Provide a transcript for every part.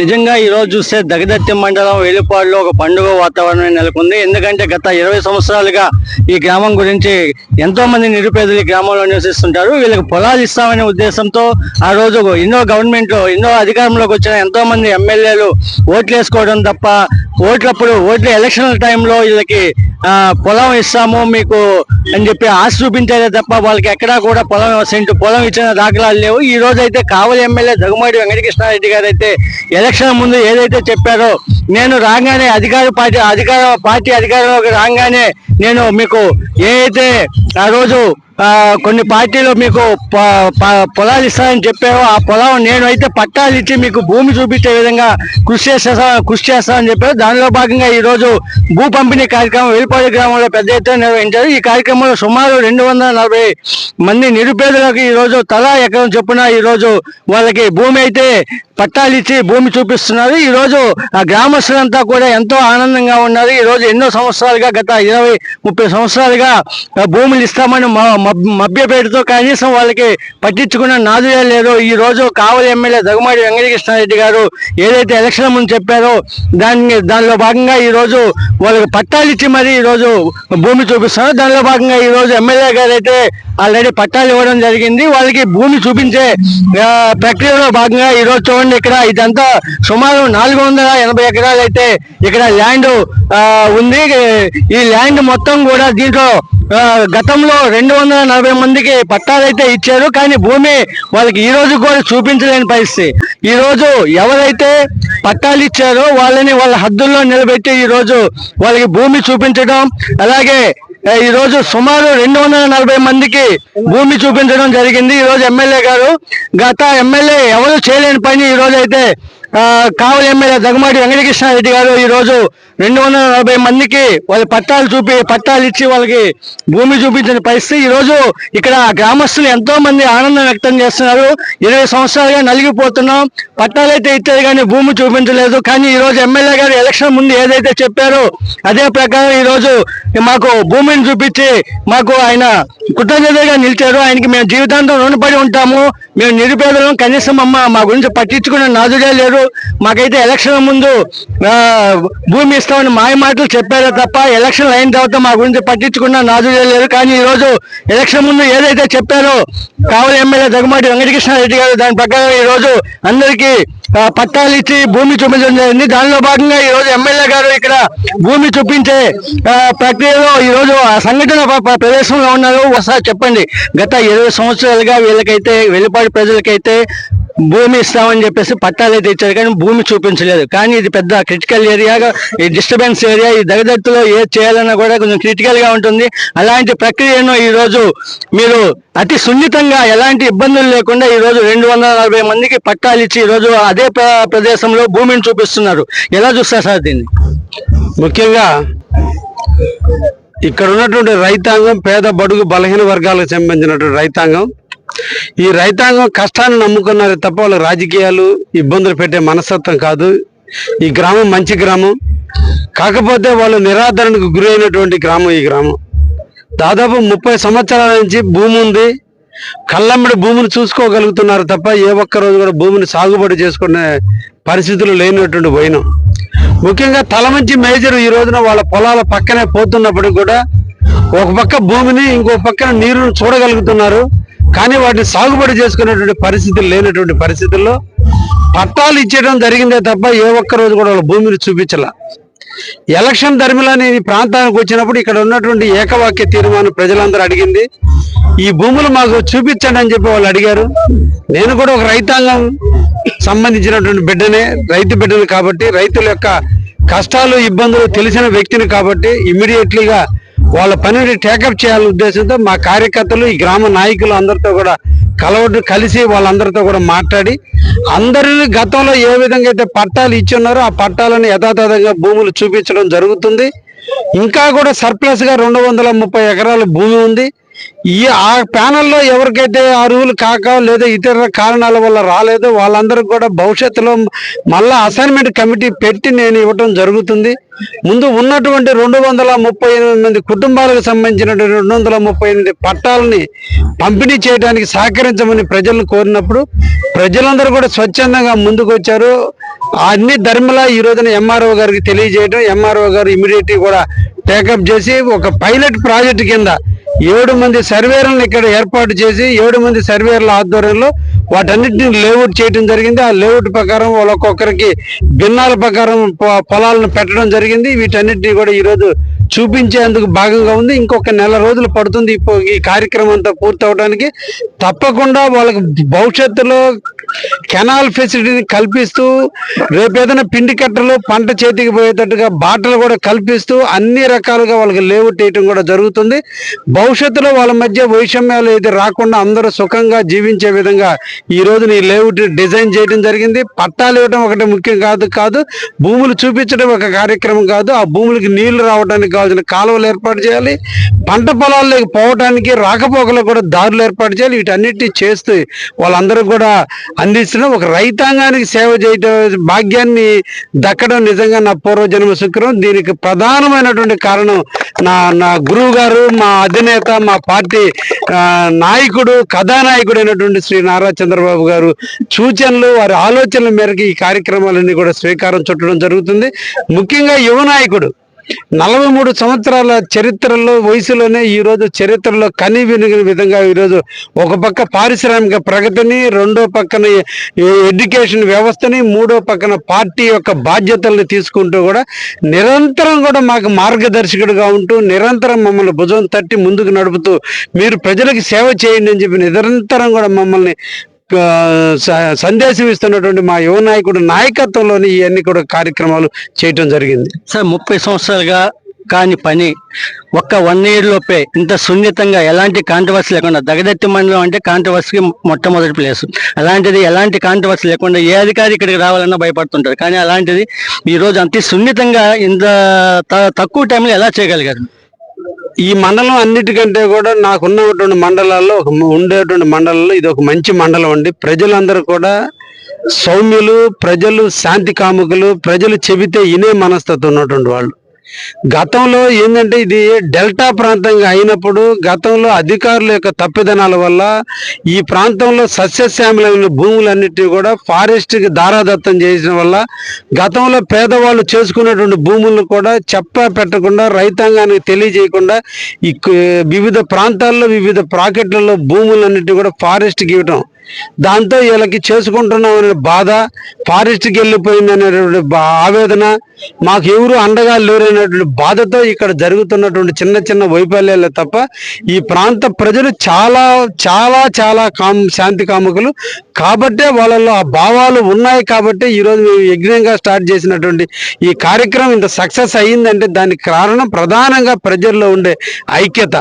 నిజంగా ఈ రోజు చూస్తే దగదత్తి మండలం వేలుపాడులో ఒక పండుగ వాతావరణం నెలకొంది. ఎందుకంటే గత ఇరవై సంవత్సరాలుగా ఈ గ్రామం గురించి ఎంతో మంది నిరుపేదలు ఈ గ్రామంలో నివసిస్తుంటారు. వీళ్ళకి పొలాలు ఇస్తామనే ఉద్దేశంతో ఆ రోజు ఎన్నో గవర్నమెంట్లో ఎన్నో అధికారంలోకి వచ్చిన ఎంతో మంది ఎమ్మెల్యేలు ఓట్లు వేసుకోవడం తప్ప ఓట్లప్పుడు ఓట్లు ఎలక్షన్ల టైంలో వీళ్ళకి పొలం ఇస్తాము మీకు అని చెప్పి ఆశ చూపించారే తప్ప వాళ్ళకి ఎక్కడా కూడా పొలం సెంటు పొలం ఇచ్చిన దాఖలాలు లేవు. ఈ రోజు అయితే కావలి ఎమ్మెల్యే దగ్గుమాటి వెంకటకృష్ణారెడ్డి గారు అయితే ఎలక్షన్ ముందు ఏదైతే చెప్పారో నేను రాగానే అధికార పార్టీ అధికార పార్టీ అధికారంలోకి రాగానే నేను మీకు ఏదైతే ఆ రోజు కొన్ని పార్టీలు మీకు ప- ప- పొలాలు ఇస్తానని చెప్పావు ఆ పొలం నేను అయితే పట్టాలు ఇచ్చి మీకు భూమి చూపించే విధంగా కృషి చేస్తా కృషి చేస్తానని చెప్పారు. దానిలో భాగంగా ఈరోజు భూ పంపిణీ కార్యక్రమం వెలుపాడు గ్రామంలో పెద్ద ఎత్తున నిర్వహించారు. ఈ కార్యక్రమంలో సుమారు రెండు వందల నలభై మంది నిరుపేదలకు ఈ రోజు తలా ఎకరం చొప్పున ఈరోజు వాళ్ళకి భూమి అయితే పట్టాలు ఇచ్చి భూమి చూపిస్తున్నారు. ఈ రోజు ఆ గ్రామస్తులంతా కూడా ఎంతో ఆనందంగా ఉన్నారు. ఈ రోజు ఎన్నో సంవత్సరాలుగా గత ఇరవై ముప్పై సంవత్సరాలుగా భూములు ఇస్తామని మభ్యపేటతో కనీసం వాళ్ళకి పట్టించుకున్న నాదులే లేదు ఈ రోజు కావలి ఎమ్మెల్యే దగ్గుమాడి వెంకటకృష్ణారెడ్డి గారు ఏదైతే ఎలక్షన్ ముందు చెప్పారో దాన్ని దానిలో భాగంగా ఈరోజు వాళ్ళకి పట్టాలిచ్చి మరి ఈరోజు భూమి చూపిస్తున్నారు. దానిలో భాగంగా ఈరోజు ఎమ్మెల్యే గారు అయితే ఆల్రెడీ పట్టాలు ఇవ్వడం జరిగింది. వాళ్ళకి భూమి చూపించే ప్రక్రియలో భాగంగా ఈరోజు చూడండి ఇక్కడ ఇదంతా సుమారు నాలుగు వందల ఎనభై ఎకరాలు అయితే ఇక్కడ ల్యాండ్ ఉంది. ఈ ల్యాండ్ మొత్తం కూడా దీంట్లో గతంలో రెండు వందల నలభై మందికి పట్టాలు అయితే ఇచ్చారు. కానీ భూమి వాళ్ళకి ఈ రోజు కూడా చూపించలేని పరిస్థితి. ఈ రోజు ఎవరైతే పట్టాలు ఇచ్చారో వాళ్ళని వాళ్ళ హద్దుల్లో నిలబెట్టి ఈ రోజు వాళ్ళకి భూమి చూపించడం అలాగే ఈ రోజు సుమారు రెండు వందల నలభై మందికి భూమి చూపించడం జరిగింది. ఈ రోజు ఎమ్మెల్యే గారు గత ఎమ్మెల్యే ఎవరు చేయలేని పని ఈ రోజు అయితే కావలి ఎమ్మెల్యే దగ్గమాటి వెంకటకృష్ణారెడ్డి గారు ఈ రోజు రెండు వందల నలభై మందికి వాళ్ళ పట్టాలు చూపి పట్టాలు ఇచ్చి వాళ్ళకి భూమి చూపించిన పరిస్థితి. ఈ రోజు ఇక్కడ గ్రామస్తులు ఎంతో మంది ఆనందం వ్యక్తం చేస్తున్నారు. ఇరవై సంవత్సరాలుగా నలిగిపోతున్నాం. పట్టాలు అయితే ఇచ్చారు కానీ భూమి చూపించలేదు. కానీ ఈ రోజు ఎమ్మెల్యే గారు ఎలక్షన్ ముందు ఏదైతే చెప్పారో అదే ప్రకారం ఈరోజు మాకు భూమిని చూపించి మాకు ఆయన కృతజ్ఞతగా నిలిచారు. ఆయనకి మేము జీవితాంతం రుణపడి ఉంటాము. మేము నిరుపేదలం కనీసం అమ్మ మా గురించి పట్టించుకునే నాదుడే లేరు. మాకైతే ఎలక్షన్ ముందు భూమి చేస్తామని మాయ మాటలు చెప్పారే తప్ప ఎలక్షన్ అయిన తర్వాత మా గురించి పట్టించుకున్న నాజు లేరు. కానీ ఈ రోజు ఎలక్షన్ ముందు ఏదైతే చెప్పారో కావలి ఎమ్మెల్యే దగ్గమాటి వెంకటకృష్ణారెడ్డి గారు దాని ప్రకారం ఈరోజు అందరికీ పట్టాలు ఇచ్చి భూమి చూపించడం జరిగింది. దానిలో భాగంగా ఈ రోజు ఎమ్మెల్యే గారు ఇక్కడ భూమి చూపించే ప్రక్రియలో ఈరోజు ఆ సంఘటన ప్రదేశంలో ఉన్నారు. ఒకసారి చెప్పండి. గత ఇరవై సంవత్సరాలుగా వీళ్ళకైతే వెలుపాటి ప్రజలకైతే భూమి ఇస్తామని చెప్పేసి పట్టాలు అయితే ఇచ్చారు కానీ భూమి చూపించలేదు. కానీ ఇది పెద్ద క్రిటికల్ ఏరియాగా ఈ డిస్టర్బెన్స్ ఏరియా ఈ దగదత్తులో ఏ చేయాలన్నా కూడా కొంచెం క్రిటికల్గా ఉంటుంది. అలాంటి ప్రక్రియను ఈ రోజు మీరు అతి సున్నితంగా ఎలాంటి ఇబ్బందులు లేకుండా ఈ రోజు రెండు వందల నలభై మందికి పట్టాలు ఇచ్చి ఈ రోజు అదే ప్రదేశంలో భూమిని చూపిస్తున్నారు. ఎలా చూస్తారు సార్ దీన్ని? ముఖ్యంగా ఇక్కడ ఉన్నటువంటి రైతాంగం పేద బడుగు బలహీన వర్గాలకు సంబంధించినటువంటి రైతాంగం. ఈ రైతాంగం కష్టాన్ని నమ్ముకున్నారు తప్ప వాళ్ళ రాజకీయాలు ఇబ్బందులు పెట్టే మనస్తత్వం కాదు. ఈ గ్రామం మంచి గ్రామం. కాకపోతే వాళ్ళు నిరాదరణకు గురైనటువంటి గ్రామం ఈ గ్రామం. దాదాపు ముప్పై సంవత్సరాల నుంచి భూమి ఉంది. కళ్ళమ్మడి భూమిని చూసుకోగలుగుతున్నారు తప్ప ఏ ఒక్క రోజు కూడా భూమిని సాగుబడి చేసుకునే పరిస్థితులు లేనటువంటి పోయినాం ముఖ్యంగా తలమంచి మేజర్ ఈ రోజున వాళ్ళ పొలాల పక్కనే పోతున్నప్పటికి కూడా ఒక పక్క భూమిని ఇంకో పక్కన నీరును చూడగలుగుతున్నారు. కానీ వాటిని సాగుబడి చేసుకునేటువంటి పరిస్థితులు లేనటువంటి పరిస్థితుల్లో పట్టాలు ఇచ్చేయడం జరిగిందే తప్ప ఏ ఒక్క రోజు కూడా వాళ్ళ భూమిని చూపించాల. ఎలక్షన్ ధర్మిలని ఈ ప్రాంతానికి వచ్చినప్పుడు ఇక్కడ ఉన్నటువంటి ఏకవాక్య తీర్మానం ప్రజలందరూ అడిగింది. ఈ భూములు మాకు చూపించండి అని చెప్పి వాళ్ళు అడిగారు. నేను కూడా ఒక రైతాంగం సంబంధించినటువంటి బిడ్డనే రైతు బిడ్డను కాబట్టి రైతుల యొక్క కష్టాలు ఇబ్బందులు తెలిసిన వ్యక్తిని కాబట్టి ఇమ్మీడియట్లీగా వాళ్ళ పనిని టేకప్ చేయాలనే ఉద్దేశంతో మా కార్యకర్తలు ఈ గ్రామ నాయకులు అందరితో కూడా కలవడం కలిసి వాళ్ళందరితో కూడా మాట్లాడి అందరిని గతంలో ఏ విధంగా అయితే పట్టాలు ఇచ్చున్నారో ఆ పట్టాలను యథాతథంగా భూములు చూపించడం జరుగుతుంది. ఇంకా కూడా సర్ప్లస్గా రెండు వందల ముప్పై ఎకరాల భూమి ఉంది. ఈ ఆ ప్యానల్లో ఎవరికైతే అర్హులు కాక లేదా ఇతర కారణాల వల్ల రాలేదో వాళ్ళందరికీ కూడా భవిష్యత్తులో మళ్ళా అసైన్మెంట్ కమిటీ పెట్టి నేను ఇవ్వటం జరుగుతుంది. ముందు ఉన్నటువంటి రెండు వందల ముప్పై ఎనిమిది మంది కుటుంబాలకు సంబంధించినటువంటి రెండు వందల ముప్పై ఎనిమిది పట్టాలని పంపిణీ చేయడానికి సహకరించమని ప్రజలను కోరినప్పుడు ప్రజలందరూ కూడా స్వచ్ఛందంగా ముందుకు వచ్చారు అన్ని ధర్మలా ఈ రోజున ఎంఆర్ఓ గారికి తెలియజేయడం ఎంఆర్ఓ గారు ఇమీడియట్ కూడా టేకప్ చేసి ఒక పైలట్ ప్రాజెక్ట్ కింద ఏడు మంది సర్వేలను ఇక్కడ ఏర్పాటు చేసి ఏడు మంది సర్వేర్ల ఆధ్వర్యంలో వాటన్నిటిని లేఅవుట్ చేయడం జరిగింది. ఆ లేఅవుట్ ప్రకారం వాళ్ళ ఒక్కొక్కరికి భిన్నాల ప్రకారం పొ- పొలాలను పెట్టడం జరిగింది. వీటన్నిటిని కూడా ఈ రోజు చూపించేందుకు భాగంగా ఉంది. ఇంకొక నెల రోజులు పడుతుంది ఇప్పుడు ఈ కార్యక్రమం అంతా పూర్తవడానికి. తప్పకుండా వాళ్ళకి భవిష్యత్తులో కెనాల్ ఫెసిలిటీని కల్పిస్తూ రేపు ఏదైనా పిండి కట్టలు పంట చేతికి పోయేటట్టుగా బాటలు కూడా కల్పిస్తూ అన్ని రకాలుగా వాళ్ళకి లేఅవుట్ వేయటం కూడా జరుగుతుంది. భవిష్యత్తులో వాళ్ళ మధ్య వైషమ్యాలు ఏది రాకుండా అందరూ సుఖంగా జీవించే విధంగా ఈ రోజు ఈ లేఅవుట్ డిజైన్ చేయడం జరిగింది. పట్టాలు ఇవ్వడం ఒకటి ముఖ్యం కాదు కాదు. భూములు చూపించడం ఒక కార్యక్రమం కాదు. ఆ భూములకి నీళ్ళు రావడానికి కావాల్సిన కాలువలు ఏర్పాటు చేయాలి. పంట పొలాల్లోకి పోవడానికి రాకపోకలకు కూడా దారులు ఏర్పాటు చేయాలి. వీటన్నిటి చేస్తూ వాళ్ళందరూ కూడా అందిస్తున్న ఒక రైతాంగానికి సేవ చేయడం భాగ్యాన్ని దక్కడం నిజంగా నా పూర్వజన్మ శుక్రం దీనికి ప్రధానమైనటువంటి కారణం నా నా గురువు గారు మా అధినేత మా పార్టీ నాయకుడు కథానాయకుడు అయినటువంటి శ్రీ నారా చంద్రబాబు గారు సూచనలు వారి ఆలోచనల మేరకు ఈ కార్యక్రమాలన్నీ కూడా స్వీకారం చుట్టడం జరుగుతుంది. ముఖ్యంగా యువ నాయకుడు నలభై మూడు సంవత్సరాల చరిత్రలో వయసులోనే ఈరోజు చరిత్రలో కని వినిగిన విధంగా ఈరోజు ఒక పక్క పారిశ్రామిక ప్రగతిని రెండో పక్కన ఎడ్యుకేషన్ వ్యవస్థని మూడో పక్కన పార్టీ యొక్క బాధ్యతల్ని తీసుకుంటూ కూడా నిరంతరం కూడా మాకు మార్గదర్శకుడుగా ఉంటూ నిరంతరం మమ్మల్ని భుజం తట్టి ముందుకు నడుపుతూ మీరు ప్రజలకు సేవ చేయండి అని చెప్పి నిరంతరం కూడా మమ్మల్ని సందేశం ఇస్తున్నటువంటి మా యువ నాయకుడు నాయకత్వంలోని ఇవన్నీ కూడా కార్యక్రమాలు చేయటం జరిగింది. సార్ ముప్పై సంవత్సరాలుగా కాని పని ఒక్క వన్ ఇయర్ లోపే ఇంత సున్నితంగా ఎలాంటి కాంట్రవర్సీ లేకుండా దగదత్తి మండలం అంటే కాంట్రవర్సీకి మొట్టమొదటి ప్లేస్ అలాంటిది ఎలాంటి కాంట్రవర్సీ లేకుండా ఏ అధికారి ఇక్కడికి రావాలన్నా భయపడుతుంటారు. కానీ అలాంటిది ఈరోజు అంత సున్నితంగా ఇంత తక్కువ టైంలో ఎలా చేయగలిగారు? ఈ మండలం అన్నిటికంటే కూడా నాకు ఉన్నటువంటి మండలాల్లో ఒక ఉండేటువంటి మండలంలో ఇది ఒక మంచి మండలం అండి. ప్రజలందరూ కూడా సౌమ్యులు ప్రజలు శాంతి కాముకులు ప్రజలు చెబితే ఇనే మనస్తత్వం ఉన్నటువంటి వాళ్ళు. గతంలో ఏంటంటే ఇది డెల్టా ప్రాంతంగా అయినప్పుడు గతంలో అధికారుల యొక్క తప్పిదనాల వల్ల ఈ ప్రాంతంలో సస్యశ్యామలైన భూములన్నిటినీ కూడా ఫారెస్ట్కి దారాదత్తం చేసిన వల్ల గతంలో పేదవాళ్ళు చేసుకున్నటువంటి భూములను కూడా చెప్ప పెట్టకుండా రైతాంగానికి తెలియజేయకుండా ఈ వివిధ ప్రాంతాల్లో వివిధ ప్రాకెట్లలో భూములన్నిటి కూడా ఫారెస్ట్కి ఇవ్వటం. దాంతో వీళ్ళకి చేసుకుంటున్నాం అనే బాధ ఫారెస్ట్కి వెళ్ళిపోయింది అనేటువంటి బా- ఆవేదన మాకు ఎవరు అండగా లేరనేటువంటి బాధతో ఇక్కడ జరుగుతున్నటువంటి చిన్న చిన్న వైఫల్యాలే తప్ప ఈ ప్రాంత ప్రజలు చాలా చాలా చాలా కామ్ శాంతి కాముకులు కాబట్టే వాళ్ళలో ఆ భావాలు ఉన్నాయి కాబట్టి ఈరోజు మేము యజ్ఞంగా స్టార్ట్ చేసినటువంటి ఈ కార్యక్రమం ఇంత సక్సెస్ అయ్యిందంటే దానికి కారణం ప్రధానంగా ప్రజల్లో ఉండే ఐక్యత.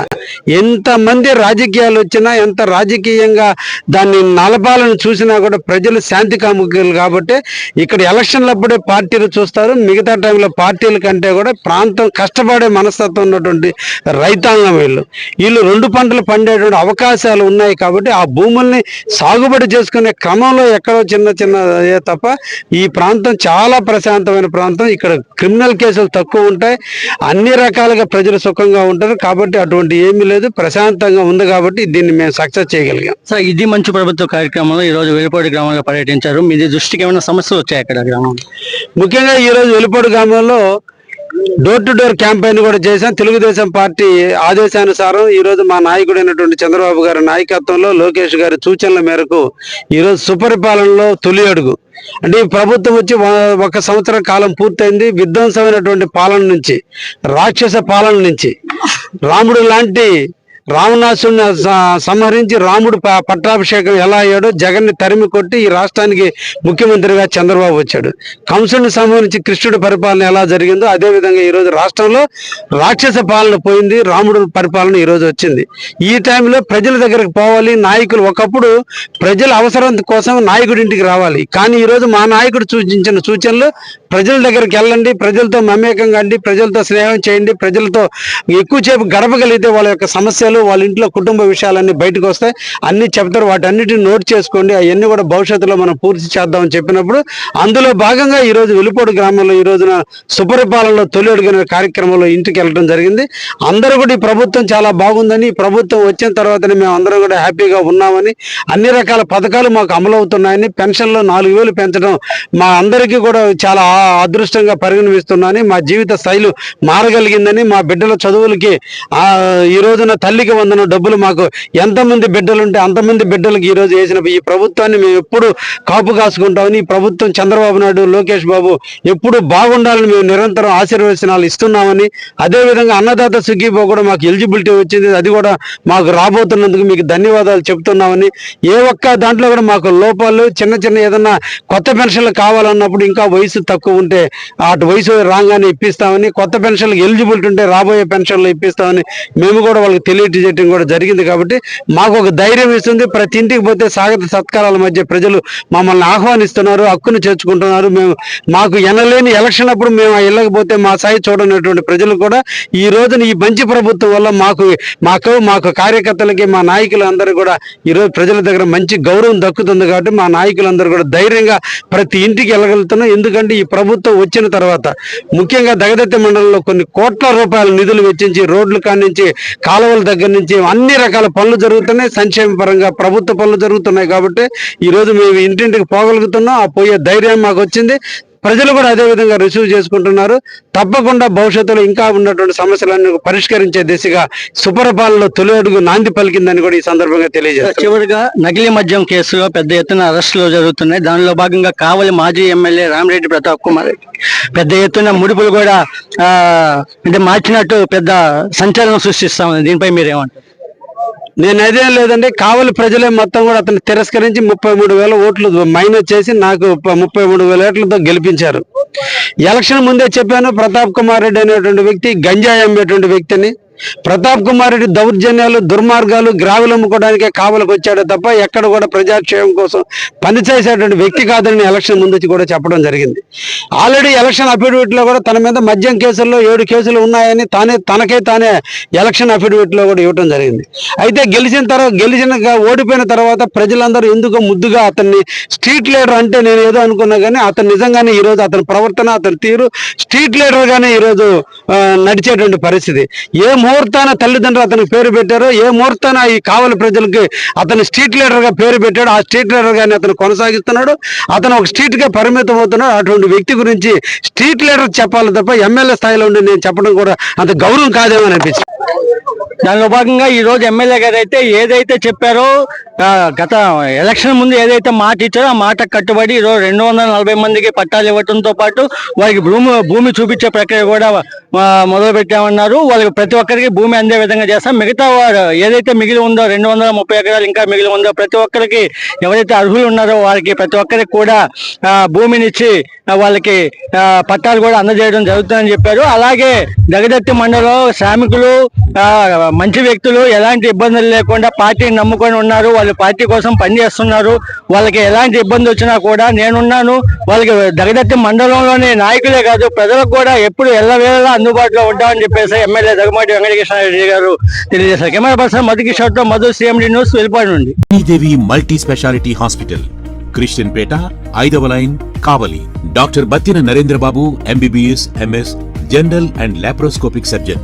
ఎంతమంది రాజకీయాలు వచ్చినా ఎంత రాజకీయంగా దాన్ని నలపాలని చూసినా కూడా ప్రజలు శాంతి కాముకులు కాబట్టి ఇక్కడ ఎలక్షన్లప్పుడే పార్టీలు చూస్తారు. మిగతా టైంలో పార్టీల కంటే కూడా ప్రాంతం కష్టపడే మనస్తత్వం ఉన్నటువంటి రైతాంగం వీళ్ళు. వీళ్ళు రెండు పంటలు పండేటువంటి అవకాశాలు ఉన్నాయి కాబట్టి ఆ భూముల్ని సాగుబడి చేసుకునే క్రమంలో ఎక్కడో చిన్న చిన్న తప్ప ఈ ప్రాంతం చాలా ప్రశాంతమైన ప్రాంతం. ఇక్కడ క్రిమినల్ కేసులు తక్కువ ఉంటాయి. అన్ని రకాలుగా ప్రజలు సుఖంగా ఉంటారు. కాబట్టి అటువంటి ఏమీ లేదు. ప్రశాంతంగా ఉంది కాబట్టి దీన్ని మేము సక్సెస్ చేయగలిగాం. సార్ ఇది మంచి ప్రభుత్వ కార్యక్రమంలో ఈ రోజు వెలుపడి గ్రామంలో పర్యటించారు. మీ దృష్టికి ఏమైనా సమస్యలు వచ్చాయి అక్కడ గ్రామం ముఖ్యంగా ఈరోజు వెలుపడు గ్రామంలో డోర్ టు డోర్ క్యాంపెయిన్ కూడా చేశాం. తెలుగుదేశం పార్టీ ఆదేశానుసారం ఈరోజు మా నాయకుడైనటువంటి చంద్రబాబు గారి నాయకత్వంలో లోకేష్ గారి సూచనల మేరకు ఈరోజు సుపరిపాలనలో తొలి అడుగు. అంటే ఈ ప్రభుత్వం వచ్చి ఒక సంవత్సరం కాలం పూర్తయింది. విధ్వంసమైనటువంటి పాలన నుంచి రాక్షస పాలన నుంచి రాముడు లాంటి రావణాసుని సంహరించి రాముడు పట్టాభిషేకం ఎలా అయ్యాడో జగన్ని తరిమి కొట్టి ఈ రాష్ట్రానికి ముఖ్యమంత్రిగా చంద్రబాబు వచ్చాడు. కంసుని సంహరించి కృష్ణుడి పరిపాలన ఎలా జరిగిందో అదే విధంగా ఈ రోజు రాష్ట్రంలో రాక్షస పాలన పోయింది రాముడు పరిపాలన ఈరోజు వచ్చింది. ఈ టైంలో ప్రజల దగ్గరకు పోవాలి నాయకులు ఒకప్పుడు ప్రజల అవసరం కోసం నాయకుడి ఇంటికి రావాలి. కానీ ఈరోజు మా నాయకుడు సూచించిన సూచనలు ప్రజల దగ్గరికి వెళ్ళండి ప్రజలతో మమేకంగా అండి ప్రజలతో స్నేహం చేయండి ప్రజలతో ఎక్కువసేపు గడపగలిగితే వాళ్ళ యొక్క సమస్యలు విషయాలు వాళ్ళ ఇంట్లో కుటుంబ విషయాలన్నీ బయటకు వస్తాయి. అన్ని చెప్తారు వాటన్నిటిని నోట్ చేసుకోండి. అవన్నీ కూడా భవిష్యత్తులో మనం పూర్తి చేద్దామని చెప్పినప్పుడు అందులో భాగంగా ఈ రోజు వెలుపోడు గ్రామంలో ఈ రోజున సుపరిపాలనలో తొలి అడుగున కార్యక్రమంలో ఇంటికి వెళ్ళడం జరిగింది. అందరూ కూడా ఈ ప్రభుత్వం చాలా బాగుందని ప్రభుత్వం వచ్చిన తర్వాతనే మేము అందరం కూడా హ్యాపీగా ఉన్నామని అన్ని రకాల పథకాలు మాకు అమలవుతున్నాయని పెన్షన్లో నాలుగు వేలు పెంచడం మా అందరికీ కూడా చాలా అదృష్టంగా పరిగణిస్తున్నాని మా జీవిత శైలి మారగలిగిందని మా బిడ్డల చదువులకి ఆ ఈ రోజున తల్లికి వందన డబ్బులు మాకు ఎంతమంది బిడ్డలు ఉంటే అంతమంది బిడ్డలకు ఈరోజు వేసిన ఈ ప్రభుత్వాన్ని మేము ఎప్పుడు కాపు కాసుకుంటామని ఈ ప్రభుత్వం చంద్రబాబు నాయుడు లోకేష్ బాబు ఎప్పుడు బాగుండాలని మేము నిరంతరం ఆశీర్వచనాలు ఇస్తున్నామని అదే విధంగా అన్నదాత సుఖీబో కూడా మాకు ఎలిజిబిలిటీ వచ్చింది. అది కూడా మాకు రాబోతున్నందుకు మీకు ధన్యవాదాలు చెప్తున్నామని ఏ ఒక్క దాంట్లో కూడా మాకు లోపాలు చిన్న చిన్న ఏదన్నా కొత్త పెన్షన్లు కావాలన్నప్పుడు ఇంకా వయసు తక్కువ ఉంటే అటు వయసు రాగానే ఇప్పిస్తామని కొత్త పెన్షన్లు ఎలిజిబిలిటీ ఉంటే రాబోయే పెన్షన్లు ఇప్పిస్తామని మేము కూడా వాళ్ళకి తెలియజేయడం కూడా జరిగింది కాబట్టి మాకు ఒక ధైర్యం ఇస్తుంది. ప్రతి ఇంటికి పోతే స్వాగత సత్కారాల మధ్య ప్రజలు మమ్మల్ని ఆహ్వానిస్తున్నారు హక్కును చేర్చుకుంటున్నారు. మేము మాకు ఎనలేని ఎలక్షన్ అప్పుడు మేము ఆ ఇళ్ళకి పోతే మా సాయి చూడనటువంటి ప్రజలు కూడా ఈ రోజున ఈ మంచి ప్రభుత్వం వల్ల మాకు మాకు మాకు కార్యకర్తలకి మా నాయకులందరూ కూడా ఈ రోజు ప్రజల దగ్గర మంచి గౌరవం దక్కుతుంది కాబట్టి మా నాయకులందరూ కూడా ధైర్యంగా ప్రతి ఇంటికి వెళ్ళగలుగుతున్నాం. ఎందుకంటే ఈ ప్రభుత్వం వచ్చిన తర్వాత ముఖ్యంగా దగదత్తి మండలంలో కొన్ని కోట్ల రూపాయల నిధులు వెచ్చించి రోడ్లు కానించి కాలువల దగ్గర నుంచి అన్ని రకాల పనులు జరుగుతున్నాయి. సంక్షేమ పరంగా ప్రభుత్వ పనులు జరుగుతున్నాయి కాబట్టి ఈ రోజు మేము ఇంటింటికి పోగలుగుతున్నాం. ఆ పోయే ధైర్యం మాకు వచ్చింది. ప్రజలు కూడా అదే విధంగా రిసీవ్ చేసుకుంటున్నారు. తప్పకుండా భవిష్యత్తులో ఇంకా ఉన్నటువంటి సమస్యలన్నీ పరిష్కరించే దిశగా సుపరపాలలో తొలి అడుగు నాంది పలికిందని కూడా ఈ సందర్భంగా తెలియజేస్తారు చివరిగా నకిలీ మద్యం కేసులో పెద్ద ఎత్తున అరెస్టులు జరుగుతున్నాయి. దానిలో భాగంగా కావలి మాజీ ఎమ్మెల్యే రామిరెడ్డి ప్రతాప్ కుమార్ పెద్ద ఎత్తున ముడుపులు కూడా అంటే మార్చినట్టు పెద్ద సంచలనం సృష్టిస్తా ఉంది. దీనిపై మీరేమంటారు? నేను అదేం లేదండి కావలి ప్రజలే మొత్తం కూడా అతను తిరస్కరించి ముప్పై మూడు వేల ఓట్లు మైనస్ చేసి నాకు ముప్పై మూడు వేల ఓట్లతో గెలిపించారు. ఎలక్షన్ ముందే చెప్పాను ప్రతాప్ కుమార్ రెడ్డి అనేటువంటి వ్యక్తి గంజాయి అమ్మేటువంటి వ్యక్తిని ప్రతాప్ కుమార్ రెడ్డి దౌర్జన్యాలు దుర్మార్గాలు గ్రావులు అమ్ముకోవడానికే కావలకు వచ్చాడు తప్ప ఎక్కడ కూడా ప్రజాక్షేమం కోసం పనిచేసేటువంటి వ్యక్తి కాదని ఎలక్షన్ ముందు వచ్చి కూడా చెప్పడం జరిగింది. ఆల్రెడీ ఎలక్షన్ అఫిడవిట్లో కూడా తన మీద మద్యం కేసుల్లో ఏడు కేసులు ఉన్నాయని తానే తనకే తానే ఎలక్షన్ అఫిడవిట్లో కూడా ఇవ్వడం జరిగింది. అయితే గెలిచిన తర్వాత గెలిచిన ఓడిపోయిన తర్వాత ప్రజలందరూ ఎందుకో ముద్దుగా అతన్ని స్ట్రీట్ లీడర్ అంటే నేను ఏదో అనుకున్నా కానీ అతను నిజంగానే ఈ రోజు అతని ప్రవర్తన అతని తీరు స్ట్రీట్ లీడర్ ఈరోజు ఈ రోజు నడిచేటువంటి పరిస్థితి. ఏ ముహూర్తాన తల్లిదండ్రులు అతనికి పేరు పెట్టారో ఏ ముహూర్తాన ఈ కావలి ప్రజలకి అతను స్ట్రీట్ లీడర్గా పేరు పెట్టాడు ఆ స్ట్రీట్ లీడర్ గాని అతను కొనసాగిస్తున్నాడు. అతను ఒక స్ట్రీట్గా పరిమితం అవుతున్నాడు. అటువంటి వ్యక్తి గురించి స్ట్రీట్ లీడర్ చెప్పాలి తప్ప ఎమ్మెల్యే స్థాయిలో ఉండి నేను చెప్పడం కూడా అంత గౌరవం కాదేమో అనిపించింది. దానిలో భాగంగా ఈ రోజు ఎమ్మెల్యే గారు అయితే ఏదైతే చెప్పారో గత ఎలక్షన్ ముందు ఏదైతే మాట ఇచ్చారో ఆ మాట కట్టుబడి ఈ రోజు రెండు వందల నలభై మందికి పట్టాలు ఇవ్వడంతో పాటు వారికి భూమి భూమి చూపించే ప్రక్రియ కూడా మొదలు పెట్టామన్నారు వాళ్ళకి ప్రతి ఒక్కరికి భూమి అందే విధంగా చేస్తాం. మిగతా వారు ఏదైతే మిగిలి ఉందో రెండు వందల ముప్పై ఎకరాలు ఇంకా మిగిలి ఉందో ప్రతి ఒక్కరికి ఎవరైతే అర్హులు ఉన్నారో వారికి ప్రతి ఒక్కరికి కూడా భూమినిచ్చి వాళ్ళకి పట్టాలు కూడా అందజేయడం జరుగుతుందని చెప్పారు. అలాగే దగదత్తి మండలం శ్రామికులు మంచి వ్యక్తులు ఎలాంటి ఇబ్బందులు లేకుండా పార్టీని నమ్ముకొని ఉన్నారు. వాళ్ళు పార్టీ కోసం పనిచేస్తున్నారు వాళ్ళకి ఎలాంటి ఇబ్బంది వచ్చినా కూడా నేనున్నాను. వాళ్ళకి దగదత్తి మండలంలోనే నాయకులే కాదు ప్రజలకు కూడా ఎప్పుడు ఎల్లవేళలా అందుబాటులో ఉంటామని చెప్పేసి ఎమ్మెల్యే దగ్గమాటి వెంకటకృష్ణారెడ్డి గారు తెలియజేశారు. కెమెరా పర్సన్ మధు తో మధు సిఎండి న్యూస్ వెళ్ళిపోయి నుండి. Devi multi speciality hospital Christianpet ఐదవ line Kavali. Doctor Battina Narendrababu MBBS MS general and laparoscopic surgeon.